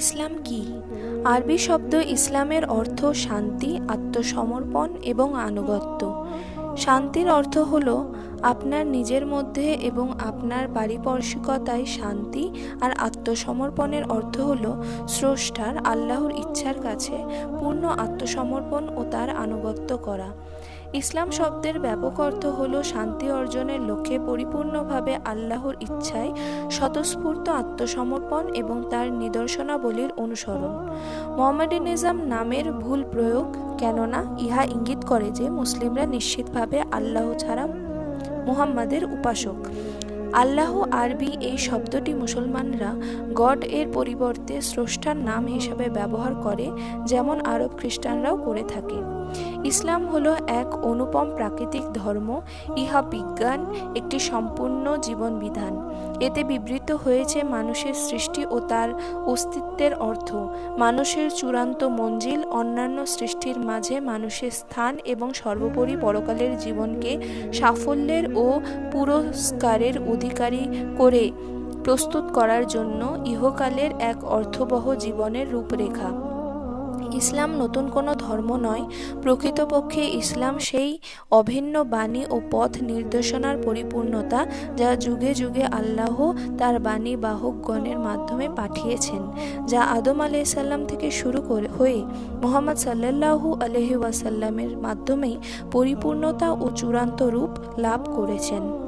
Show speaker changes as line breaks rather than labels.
ইসলাম কি? আরবি শব্দ ইসলামের অর্থ শান্তি, আত্মসমর্পণ এবং আনুগত্য। শান্তির অর্থ হল আপনার নিজের মধ্যে এবং আপনার পারিপার্শ্বিকতায় শান্তি আর আত্মসমর্পণের অর্থ হল স্রষ্টার, আল্লাহর ইচ্ছার কাছে পূর্ণ আত্মসমর্পণ ও তার আনুগত্য করা। ইসলাম শব্দের ব্যাপক অর্থ হল শান্তি অর্জনের লক্ষ্যে পরিপূর্ণভাবে আল্লাহর ইচ্ছায় স্বতঃস্ফূর্ত আত্মসমর্পণ এবং তার নিদর্শনাবলীর অনুসরণ। মোহামেডানিজম নামের ভুল প্রয়োগ, কেননা ইহা ইঙ্গিত করে যে মুসলিমরা নিশ্চিতভাবে আল্লাহ ছাড়া মুহাম্মাদের উপাসক। আল্লাহ আরবি এই শব্দটি মুসলমানরা গড এর পরিবর্তে স্রষ্টার নাম হিসাবে ব্যবহার করে, যেমন আরব খ্রিস্টানরাও করে থাকে। ইসলাম হলো এক অনুপম প্রাকৃতিক ধর্ম, ইহা বিজ্ঞান, একটি সম্পূর্ণ জীবন বিধান এতে বিবৃত হয়েছে মানুষের সৃষ্টি ও তার অস্তিত্বের অর্থ। মানুষের চূড়ান্ত মঞ্জিল অন্যান্য সৃষ্টির মাঝে মানুষের স্থান এবং সর্বোপরি পরকালের জীবনকে সাফল্যের ও পুরস্কারের অধিকারী করে প্রস্তুত করার জন্য ইহকালের এক অর্থবহ জীবনের রূপরেখা। ইসলাম নতুন কোনো ধর্ম নয়। প্রকৃতপক্ষে ইসলাম সেই অভিন্ন বাণী ও পথ নির্দেশনার পরিপূর্ণতা যা যুগে যুগে আল্লাহ তার বাণী বাহকগণের মাধ্যমে পাঠিয়েছেন, যা আদম আলাইসাল্লাম থেকে শুরু করে হয়ে মোহাম্মদ সাল্লাল্লাহু আলহি ওয়াসাল্লামের মাধ্যমেই পরিপূর্ণতা ও চূড়ান্ত রূপ লাভ করেছেন।